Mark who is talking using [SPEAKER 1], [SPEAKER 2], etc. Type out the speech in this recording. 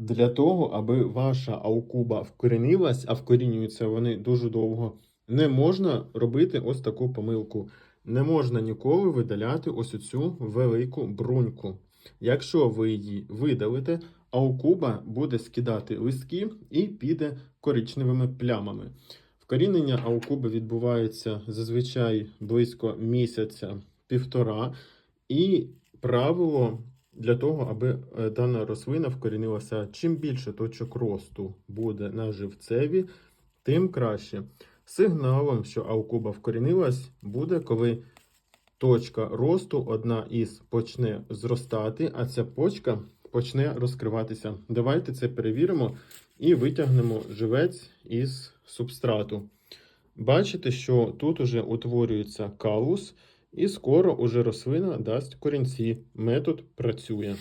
[SPEAKER 1] Для того, аби ваша аукуба вкорінилась, а вкорінюються вони дуже довго, не можна робити ось таку помилку. Не можна ніколи видаляти ось цю велику бруньку. Якщо ви її видалите, аукуба буде скидати листки і піде коричневими плямами. Вкорінення аукуби відбувається зазвичай близько місяця-півтора. І правило для того, аби е, дана рослина вкорінилася, чим більше точок росту буде на живцеві, тим краще. Сигналом, що аукуба вкорінилась, буде, коли точка росту одна із почне зростати, а ця почка почне розкриватися. Давайте це перевіримо і витягнемо живець із субстрату. Бачите, що тут уже утворюється калус, і скоро уже рослина дасть корінці. Метод працює.